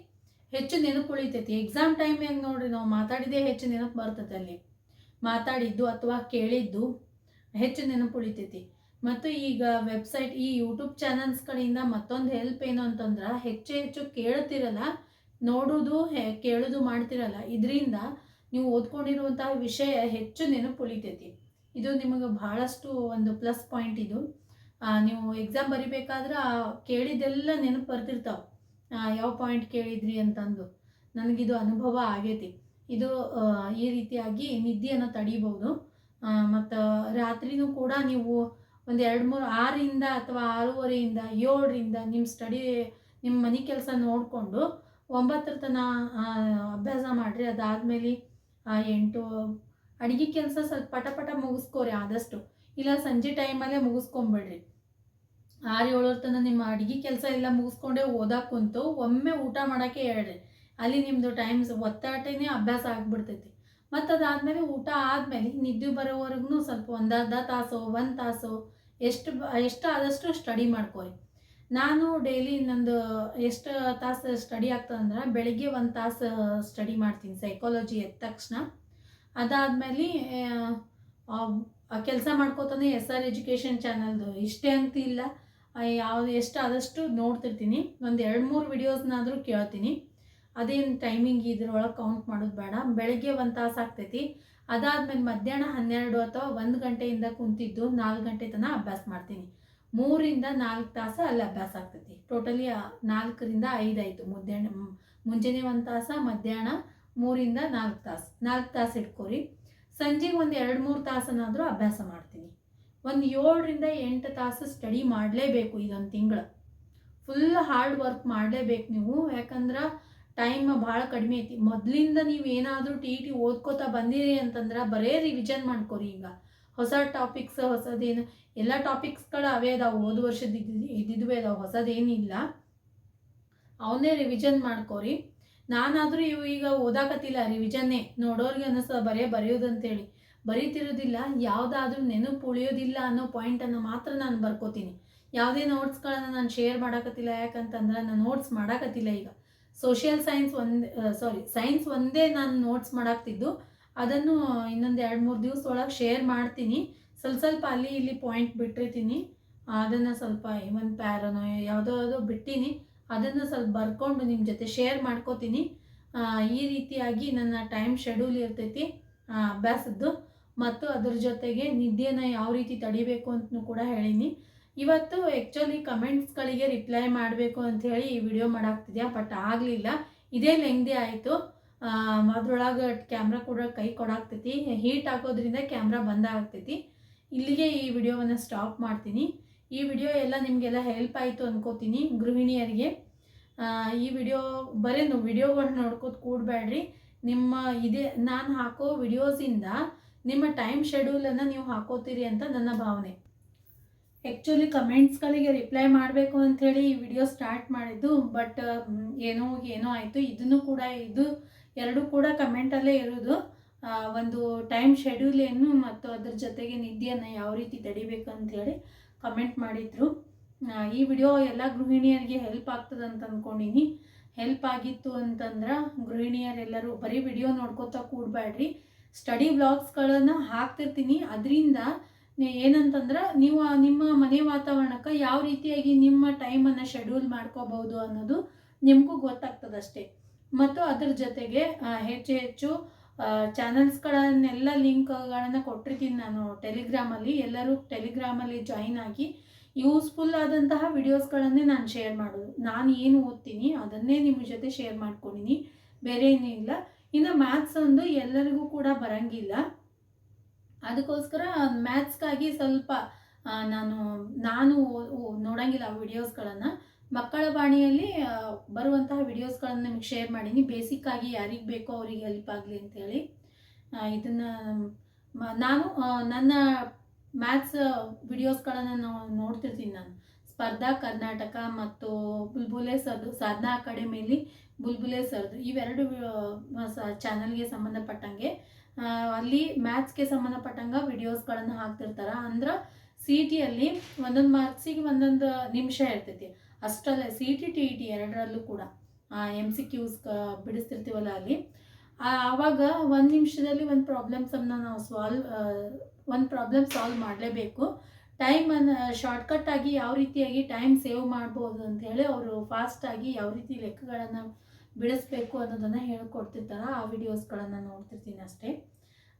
Speaker 1: ಹೆಚ್ಚು ನೆನಪು ಉಳಿತೈತಿ ಎಕ್ಸಾಮ್ ಟೈಮ್ ಹೆಂಗೆ ನೋಡ್ರಿ ನಾವು ಮಾತಾಡಿದೇ ಹೆಚ್ಚು ನೆನಪು ಬರ್ತೈತೆ ಅಲ್ಲಿ. ಮಾತಾಡಿದ್ದು ಅಥವಾ ಕೇಳಿದ್ದು ಹೆಚ್ಚು ನೆನಪು ಉಳಿತೈತಿ ಮತ್ತು ಈಗ ವೆಬ್ಸೈಟ್ ಈ ಯೂಟ್ಯೂಬ್ ಚಾನಲ್ಸ್ ಕಡೆಯಿಂದ ಮತ್ತೊಂದು ಹೆಲ್ಪ್ ಏನು ಅಂತಂದ್ರೆ ಹೆಚ್ಚು ಹೆಚ್ಚು ಕೇಳ್ತಿರಲ್ಲ, ನೋಡೋದು ಕೇಳೋದು ಮಾಡ್ತಿರಲ್ಲ. ಇದರಿಂದ ನೀವು ಓದ್ಕೊಂಡಿರುವಂತಹ ವಿಷಯ ಹೆಚ್ಚು ನೆನಪು ಉಳಿತೈತಿ ಇದು ನಿಮಗೆ ಬಹಳಷ್ಟು ಒಂದು ಪ್ಲಸ್ ಪಾಯಿಂಟ್ ಇದು. ನೀವು ಎಕ್ಸಾಮ್ ಬರಿಬೇಕಾದ್ರೆ ಕೇಳಿದೆಲ್ಲ ನೆನಪು ಬರ್ತಿರ್ತಾವೆ. ಯಾವ ಪಾಯಿಂಟ್ ಕೇಳಿದ್ರಿ ಅಂತಂದು. ನನಗಿದು ಅನುಭವ ಆಗೈತಿ. ಇದು ಈ ರೀತಿಯಾಗಿ ನಿದ್ದೆಯನ್ನು ತಡಿಬೋದು. ಮತ್ತು ರಾತ್ರಿನೂ ಕೂಡ ನೀವು ಒಂದು ಎರಡು ಮೂರು ಆರರಿಂದ ಅಥವಾ ಆರೂವರೆಯಿಂದ ಏಳರಿಂದ ನಿಮ್ಮ ಸ್ಟಡಿ ನಿಮ್ಮ ಮನೆ ಕೆಲಸ ನೋಡಿಕೊಂಡು ಒಂಬತ್ತರ ತನ ಅಭ್ಯಾಸ ಮಾಡಿರಿ. ಅದಾದಮೇಲೆ ಎಂಟು, ಅಡುಗೆ ಕೆಲಸ ಸ್ವಲ್ಪ ಪಟ ಪಟ ಮುಗಿಸ್ಕೋರಿ ಆದಷ್ಟು. ಇಲ್ಲ ಸಂಜೆ ಟೈಮಲ್ಲೇ ಮುಗಿಸ್ಕೊಂಬಿಡ್ರಿ. ಆರು ಏಳರ ತನಕ ನಿಮ್ಮ ಅಡುಗೆ ಕೆಲಸ ಎಲ್ಲ ಮುಗಿಸ್ಕೊಂಡೆ ಓದಕ್ಕೆ ಕುಂತು ಒಮ್ಮೆ ಊಟ ಮಾಡೋಕ್ಕೆ ಹೇಳ್ರಿ. ಅಲ್ಲಿ ನಿಮ್ಮದು ಟೈಮ್ಸ್ ಒತ್ತಾಟನೇ ಅಭ್ಯಾಸ ಆಗಿಬಿಡ್ತೈತಿ. ಮತ್ತು ಅದಾದಮೇಲೆ ಊಟ ಆದಮೇಲೆ ನಿದ್ದೆ ಬರೋವರೆಗೂ ಸ್ವಲ್ಪ ಒಂದರ್ಧ ತಾಸು, ಒಂದು ತಾಸು ಎಷ್ಟು ಎಷ್ಟು ಆದಷ್ಟು ಸ್ಟಡಿ ಮಾಡ್ಕೊರಿ. ನಾನು ಡೈಲಿ ನಂದು ಎಷ್ಟು ತಾಸು ಸ್ಟಡಿ ಆಗ್ತದಂದ್ರೆ ಬೆಳಿಗ್ಗೆ ಒಂದು ತಾಸು ಸ್ಟಡಿ ಮಾಡ್ತೀನಿ ಸೈಕಾಲಜಿ ಎದ್ದ ತಕ್ಷಣ. ಅದಾದಮೇಲೆ ಕೆಲಸ ಮಾಡ್ಕೋತಾನೆ ಎಸ್ ಆರ್ ಎಜುಕೇಷನ್ ಚಾನಲ್ದು ಇಷ್ಟೇ ಅಂತ ಇಲ್ಲ ಯಾವುದು ಎಷ್ಟು ಆದಷ್ಟು ನೋಡ್ತಿರ್ತೀನಿ. ಒಂದು ಎರಡು ಮೂರು ವಿಡಿಯೋಸ್ನಾದರೂ ಕೇಳ್ತೀನಿ. ಅದೇನು ಟೈಮಿಂಗ್ ಇದ್ರೊಳಗೆ ಕೌಂಟ್ ಮಾಡೋದು ಬೇಡ. ಬೆಳಗ್ಗೆ ಒಂದು ತಾಸು ಆಗ್ತೈತಿ. ಅದಾದಮೇಲೆ ಮಧ್ಯಾಹ್ನ ಹನ್ನೆರಡು ಅಥವಾ ಒಂದು ಗಂಟೆಯಿಂದ ಕುಂತಿದ್ದು ನಾಲ್ಕು ಗಂಟೆ ತನಕ ಅಭ್ಯಾಸ ಮಾಡ್ತೀನಿ. ಮೂರಿಂದ ನಾಲ್ಕು ತಾಸು ಅಲ್ಲಿ ಅಭ್ಯಾಸ ಆಗ್ತೈತಿ. ಟೋಟಲಿ ನಾಲ್ಕರಿಂದ ಐದು ಆಯಿತು. ಮಧ್ಯಾಹ್ನ, ಮುಂಜಾನೆ ಒಂದು ತಾಸು, ಮಧ್ಯಾಹ್ನ ಮೂರಿಂದ ನಾಲ್ಕು ತಾಸು. ನಾಲ್ಕು ತಾಸು ಇಟ್ಕೋರಿ. ಸಂಜೆಗೆ ಒಂದು ಎರಡು ಮೂರು ತಾಸನಾದರೂ ಅಭ್ಯಾಸ ಮಾಡ್ತೀನಿ. ಒಂದು ಏಳರಿಂದ ಎಂಟು ತಾಸು ಸ್ಟಡಿ ಮಾಡಲೇಬೇಕು ಇದೊಂದು ತಿಂಗಳು. ಫುಲ್ ಹಾರ್ಡ್ ವರ್ಕ್ ಮಾಡಲೇಬೇಕು ನೀವು, ಯಾಕಂದ್ರೆ ಟೈಮ್ ಭಾಳ ಕಡಿಮೆ ಐತಿ. ಮೊದಲಿಂದ ನೀವು ಏನಾದರೂ ಟಿ ಟಿ ಓದ್ಕೋತಾ ಬಂದಿರಿ ಅಂತಂದ್ರೆ ಬರೇ ರಿವಿಷನ್ ಮಾಡ್ಕೊರಿ ಈಗ. ಹೊಸ ಟಾಪಿಕ್ಸ್ ಹೊಸದೇನು, ಎಲ್ಲ ಟಾಪಿಕ್ಸ್ಗಳು ಅವೇ ಅದಾವೆ, ಹೋದ ವರ್ಷದ ಇದ್ದಿದ್ವೇ ಅದಾವೆ ಹೊಸದೇನಿಲ್ಲ ಅವನ್ನೇ ರಿವಿಷನ್ ಮಾಡ್ಕೊರಿ. ನಾನಾದರೂ ಇವು ಈಗ ಓದಾಕತ್ತಿಲ್ಲ ರಿವಿಷನ್ನೇ ನೋಡೋರಿಗೆ ಅನ್ನಿಸ್ತದೆ ಬರೇ ಬರೆಯೋದಂತೇಳಿ. ಬರೀತಿರೋದಿಲ್ಲ, ಯಾವುದಾದ್ರೂ ನೆನಪು ಉಳಿಯೋದಿಲ್ಲ ಅನ್ನೋ ಪಾಯಿಂಟನ್ನು ಮಾತ್ರ ನಾನು ಬರ್ಕೋತೀನಿ. ಯಾವುದೇ ನೋಟ್ಸ್ಗಳನ್ನು ನಾನು ಶೇರ್ ಮಾಡಕತ್ತಿಲ್ಲ, ಯಾಕಂತಂದ್ರೆ ನಾನು ನೋಟ್ಸ್ ಮಾಡೋಕತ್ತಿಲ್ಲ ಈಗ. ಸೋಷಿಯಲ್ ಸೈನ್ಸ್ ಒಂದೇ ಸಾರಿ ಸೈನ್ಸ್ ಒಂದೇ ನಾನು ನೋಟ್ಸ್ ಮಾಡಾಕ್ತಿದ್ದು. ಅದನ್ನು ಇನ್ನೊಂದು ಎರಡು ಮೂರು ದಿವಸ ಒಳಗೆ ಶೇರ್ ಮಾಡ್ತೀನಿ. ಸ್ವಲ್ಪ ಸ್ವಲ್ಪ ಅಲ್ಲಿ ಇಲ್ಲಿ ಪಾಯಿಂಟ್ ಬಿಟ್ಟಿರ್ತೀನಿ. ಅದನ್ನು ಸ್ವಲ್ಪ ಒಂದು ಪ್ಯಾರನೋ ಯಾವುದೋ ಯಾವುದೋ ಬಿಟ್ಟಿನಿ. ಅದನ್ನು ಸ್ವಲ್ಪ ಬರ್ಕೊಂಡು ನಿಮ್ಮ ಜೊತೆ ಶೇರ್ ಮಾಡ್ಕೋತೀನಿ. ಈ ರೀತಿಯಾಗಿ ನನ್ನ ಟೈಮ್ ಶೆಡ್ಯೂಲ್ ಇರ್ತೈತಿ. ಅಭ್ಯಾಸದ್ದು. ಮತ್ತು ಅದ್ರ ಜೊತೆಗೆ ನಿದ್ದೆನ ಯಾವ ರೀತಿ ತಡಿಬೇಕು ಅಂತಲೂ ಕೂಡ ಹೇಳೀನಿ. ಇವತ್ತು ಆ್ಯಕ್ಚುಲಿ ಕಮೆಂಟ್ಸ್ಗಳಿಗೆ ರಿಪ್ಲೈ ಮಾಡಬೇಕು ಅಂತ ಹೇಳಿ ಈ ವಿಡಿಯೋ ಮಾಡಾಕ್ತಿದ್ಯಾ ಬಟ್ ಆಗಲಿಲ್ಲ. ಇದೇ ಲೆಂಗ್ದಿ ಆಯಿತು. ಅದರೊಳಗೆ ಕ್ಯಾಮ್ರಾ ಕೂಡ ಕೈ ಕೊಡಾಕ್ತೈತಿ. ಹೀಟ್ ಹಾಕೋದ್ರಿಂದ ಕ್ಯಾಮ್ರಾ ಬಂದ ಆಗ್ತೈತಿ. ಇಲ್ಲಿಗೆ ಈ ವಿಡಿಯೋವನ್ನು ಸ್ಟಾಪ್ ಮಾಡ್ತೀನಿ. ಈ ವಿಡಿಯೋ ಎಲ್ಲ ನಿಮಗೆಲ್ಲ ಹೆಲ್ಪ್ ಆಯಿತು ಅನ್ಕೋತೀನಿ ಗೃಹಿಣಿಯರಿಗೆ. ಈ ವಿಡಿಯೋ ಬರೀ ವಿಡಿಯೋಗಳು ನೋಡ್ಕೋತ ಕೂಡಬೇಡ್ರಿ. ನಿಮ್ಮ ಇದೇ, ನಾನು ಹಾಕೋ ವಿಡಿಯೋಸಿಂದ ನಿಮ್ಮ ಟೈಮ್ ಶೆಡ್ಯೂಲನ್ನು ನೀವು ಹಾಕೋತೀರಿ ಅಂತ ನನ್ನ ಭಾವನೆ. ಆ್ಯಕ್ಚುಲಿ ಕಮೆಂಟ್ಸ್ಗಳಿಗೆ ರಿಪ್ಲೈ ಮಾಡಬೇಕು ಅಂಥೇಳಿ ಈ ವಿಡಿಯೋ ಸ್ಟಾರ್ಟ್ ಮಾಡಿದ್ದು ಬಟ್ ಏನೋ ಏನೋ ಆಯಿತು. ಇದನ್ನು ಕೂಡ, ಇದು ಎರಡೂ ಕೂಡ ಕಮೆಂಟಲ್ಲೇ ಇರೋದು. ಒಂದು ಟೈಮ್ ಶೆಡ್ಯೂಲ್ ಏನು ಮತ್ತು ಅದ್ರ ಜೊತೆಗೆ ನಿದ್ದೆಯನ್ನು ಯಾವ ರೀತಿ ತಡಿಬೇಕು ಅಂಥೇಳಿ ಕಮೆಂಟ್ ಮಾಡಿದರು. ಈ ವಿಡಿಯೋ ಎಲ್ಲ ಗೃಹಿಣಿಯರಿಗೆ ಹೆಲ್ಪ್ ಆಗ್ತದೆ ಅಂತ ಅಂದ್ಕೊಂಡಿನಿ ಹೆಲ್ಪ್ ಆಗಿತ್ತು ಅಂತಂದ್ರೆ ಗೃಹಿಣಿಯರೆಲ್ಲರೂ ಬರೀ ವಿಡಿಯೋ ನೋಡ್ಕೋತಾ ಕೂಡಬೇಡ್ರಿ ಸ್ಟಡಿ ಬ್ಲಾಗ್ಸ್ಗಳನ್ನು ಹಾಕ್ತಿರ್ತೀನಿ. ಅದರಿಂದ ಏನಂತಂದ್ರೆ ನೀವು ನಿಮ್ಮ ಮನೆ ವಾತಾವರಣಕ್ಕೆ ಯಾವ ರೀತಿಯಾಗಿ ನಿಮ್ಮ ಟೈಮನ್ನು ಶೆಡ್ಯೂಲ್ ಮಾಡ್ಕೋಬಹುದು ಅನ್ನೋದು ನಿಮಗೂ ಗೊತ್ತಾಗ್ತದಷ್ಟೇ. ಮತ್ತು ಅದ್ರ ಜೊತೆಗೆ ಹೆಚ್ಚು ಹೆಚ್ಚು ಚಾನಲ್ಸ್ಗಳನ್ನೆಲ್ಲ ಲಿಂಕ್ಗಳನ್ನು ಕೊಟ್ಟಿರ್ತೀನಿ ನಾನು ಟೆಲಿಗ್ರಾಮಲ್ಲಿ. ಎಲ್ಲರೂ ಟೆಲಿಗ್ರಾಮಲ್ಲಿ ಜಾಯಿನ್ ಆಗಿ ಯೂಸ್ಫುಲ್ ಆದಂತಹ ವಿಡಿಯೋಸ್ಗಳನ್ನೇ ನಾನು ಶೇರ್ ಮಾಡೋದು ನಾನು ಏನು ಓದ್ತೀನಿ ಅದನ್ನೇ ನಿಮ್ಮ ಜೊತೆ ಶೇರ್ ಮಾಡ್ಕೊಂಡಿನಿ. ಬೇರೆ ಏನೂ ಇಲ್ಲ. ಇನ್ನು ಮ್ಯಾಥ್ಸ್ ಒಂದು ಎಲ್ಲರಿಗೂ ಕೂಡ ಬರಂಗಿಲ್ಲ. ಅದಕ್ಕೋಸ್ಕರ ಮ್ಯಾಥ್ಸ್ಗಾಗಿ ಸ್ವಲ್ಪ ನಾನು ನಾನು ನೋಡಂಗಿಲ್ಲ ಆ ವಿಡಿಯೋಸ್ಗಳನ್ನು ಮಕ್ಕಳ ಬಾಣಿಯಲ್ಲಿ ಬರುವಂತಹ ವಿಡಿಯೋಸ್ಗಳನ್ನು ನಿಮಗೆ ಶೇರ್ ಮಾಡೀನಿ. ಬೇಸಿಕ್ ಆಗಿ ಯಾರಿಗೆ ಬೇಕೋ ಅವ್ರಿಗೆ ಹೆಲ್ಪ್ ಆಗಲಿ ಅಂತೇಳಿ. ಇದನ್ನು ನಾನು ನನ್ನ ಮ್ಯಾಥ್ಸ್ ವಿಡಿಯೋಸ್ಗಳನ್ನು ನೋಡ್ತಿರ್ತೀನಿ ನಾನು. ಸ್ಪರ್ಧಾ ಕರ್ನಾಟಕ ಮತ್ತು ಬುಲ್ಬುಲೆ ಸದು ಸಾಧನಾ ಅಕಾಡೆಮಿಯಲ್ಲಿ ಬುಲ್ಬುಲೆ ಸರ್ದು ಇವೆರಡು ಚಾನಲ್ಗೆ ಸಂಬಂಧಪಟ್ಟಂಗೆ. ಅಲ್ಲಿ ಮ್ಯಾಥ್ಸ್ಗೆ ಸಂಬಂಧಪಟ್ಟಂಗೆ ವಿಡಿಯೋಸ್ಗಳನ್ನು ಹಾಕ್ತಿರ್ತಾರೆ. ಅಂದ್ರೆ ಸಿ ಟಿಯಲ್ಲಿ ಒಂದೊಂದು ಮಾರ್ಕ್ಸಿಗೆ ಒಂದೊಂದು ನಿಮಿಷ ಇರ್ತೈತಿ. ಅಷ್ಟಲ್ಲೇ ಸಿ ಟಿ ಟಿ ಟಿ ಎರಡರಲ್ಲೂ ಕೂಡ ಎಂ ಸಿ ಕ್ಯೂಸ್ ಬಿಡಿಸ್ತಿರ್ತೀವಲ್ಲ ಅಲ್ಲಿ. ಆವಾಗ ಒಂದು ನಿಮಿಷದಲ್ಲಿ ಒಂದು ಪ್ರಾಬ್ಲಮ್ಸನ್ನು ನಾವು ಸಾಲ್ವ್ ಒಂದು ಪ್ರಾಬ್ಲಮ್ ಸಾಲ್ವ್ ಮಾಡಲೇಬೇಕು. ಟೈಮನ್ನು ಶಾರ್ಟ್ಕಟ್ ಆಗಿ ಯಾವ ರೀತಿಯಾಗಿ ಟೈಮ್ ಸೇವ್ ಮಾಡ್ಬೋದು ಹೇಳಿ ಅವರು ಫಾಸ್ಟಾಗಿ ಯಾವ ರೀತಿ ಲೆಕ್ಕಗಳನ್ನು ಬಿಡಿಸ್ಬೇಕು ಅನ್ನೋದನ್ನು ಹೇಳ್ಕೊಡ್ತಿರ್ತಾರೆ. ಆ ವಿಡಿಯೋಸ್ಗಳನ್ನು ನೋಡ್ತಿರ್ತೀನಿ ಅಷ್ಟೇ.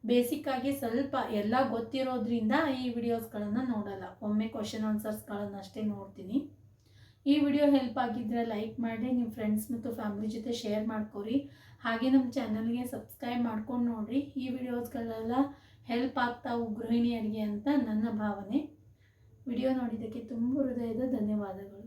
Speaker 1: ಬೇಸಿಕ್ಕಾಗಿ ಸ್ವಲ್ಪ ಎಲ್ಲ ಗೊತ್ತಿರೋದ್ರಿಂದ ಈ ವಿಡಿಯೋಸ್ಗಳನ್ನು ನೋಡಲ್ಲ. ಒಮ್ಮೆ ಕ್ವಶನ್ ಆನ್ಸರ್ಸ್ಗಳನ್ನು ಅಷ್ಟೇ ನೋಡ್ತೀನಿ. ಈ ವಿಡಿಯೋ ಹೆಲ್ಪ್ ಆಗಿದ್ದರೆ ಲೈಕ್ ಮಾಡಿ ನಿಮ್ಮ ಫ್ರೆಂಡ್ಸ್ ಮತ್ತು ಫ್ಯಾಮಿಲಿ ಜೊತೆ ಶೇರ್ ಮಾಡ್ಕೊರಿ. ಹಾಗೆ ನಮ್ಮ ಚಾನಲ್ಗೆ ಸಬ್ಸ್ಕ್ರೈಬ್ ಮಾಡ್ಕೊಂಡು ನೋಡಿರಿ. ಈ ವಿಡಿಯೋಸ್ಗಳೆಲ್ಲ ಹೆಲ್ಪ್ ಆಗ್ತಾವು ಗೃಹಿಣಿಯರಿಗೆ ಅಂತ ನನ್ನ ಭಾವನೆ. ವಿಡಿಯೋ ನೋಡಿದ್ದಕ್ಕೆ ತುಂಬ ಹೃದಯದ ಧನ್ಯವಾದಗಳು.